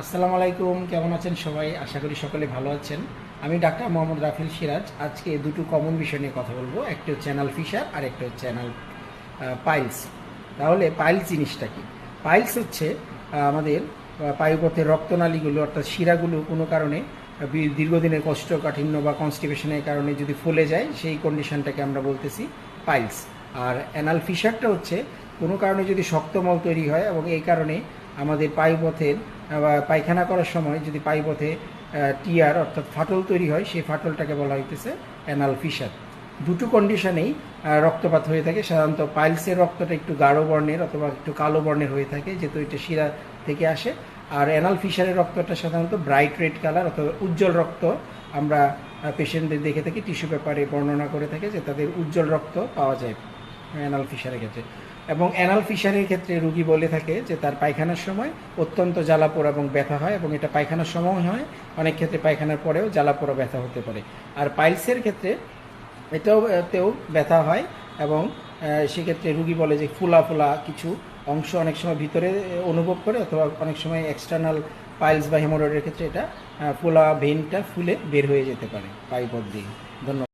আসসালামু আলাইকুম, কেমন আছেন সবাই? আশা করি সকলে ভালো আছেন। আমি ডাক্তার মোহাম্মদ রাফিল সিরাজ। আজকে দুটো কমন বিষয় নিয়ে কথা বলব। একটি হচ্ছে অ্যানাল ফিশার আর একটা হচ্ছে অ্যানাল পাইলস তাহলে পাইলস জিনিসটা কি? পাইলস হচ্ছে আমাদের পায়ুপথের রক্তনালীগুলো, অর্থাৎ শিরাগুলো কোনো কারণে দীর্ঘদিনের কোষ্ঠকাঠিন্য বা কনস্টিপেশনের কারণে যদি ফুলে যায়, সেই কন্ডিশনটাকে আমরা বলতেছি পাইলস আর অ্যানাল ফিশারটা হচ্ছে, কোনো কারণে যদি শক্ত মল তৈরি হয় এবং এই কারণে আমাদের পায়ুপথের পায়খানা করার সময় যদি পায়ুপথে টিয়ার অর্থাৎ ফাটল তৈরি হয়, সেই ফাটলটাকে বলা হইতেছে অ্যানাল ফিশার। দুটো কন্ডিশনেই রক্তপাত হয়ে থাকে। সাধারণত পাইলসের রক্তটা একটু গাঢ় বর্ণের অথবা একটু কালো বর্ণের হয়ে থাকে, যেহেতু এটা শিরা থেকে আসে। আর অ্যানাল ফিশারের রক্তটা সাধারণত ব্রাইট রেড কালার অথবা উজ্জ্বল রক্ত আমরা পেশেন্টদের দেখে থাকি টিস্যু পেপারে বর্ণনা করে থাকে যে তাদের উজ্জ্বল রক্ত পাওয়া যায় অ্যানাল ফিশারের ক্ষেত্রে। এবং অ্যানাল ফিশারের ক্ষেত্রে রুগী বলে থাকে যে তার পায়খানার সময় অত্যন্ত জ্বালাপোড়া এবং ব্যথা হয় এবং এটা পায়খানার সময় হয়, অনেক ক্ষেত্রে পায়খানার পরেও জ্বালাপোড়া ব্যথা হতে পারে। আর পাইলসের ক্ষেত্রে এটাও তেও ব্যথা হয় এবং সেক্ষেত্রে রুগী বলে যে ফুলা ফুলা কিছু অংশ অনেক সময় ভিতরে অনুভব করে অথবা অনেক সময় এক্সটার্নাল পাইলস বা হেমোরয়েডের ক্ষেত্রে এটা ফোলা ভেনটা ফুলে বের হয়ে যেতে পারে পাইপথ দিয়ে। ধন্যবাদ।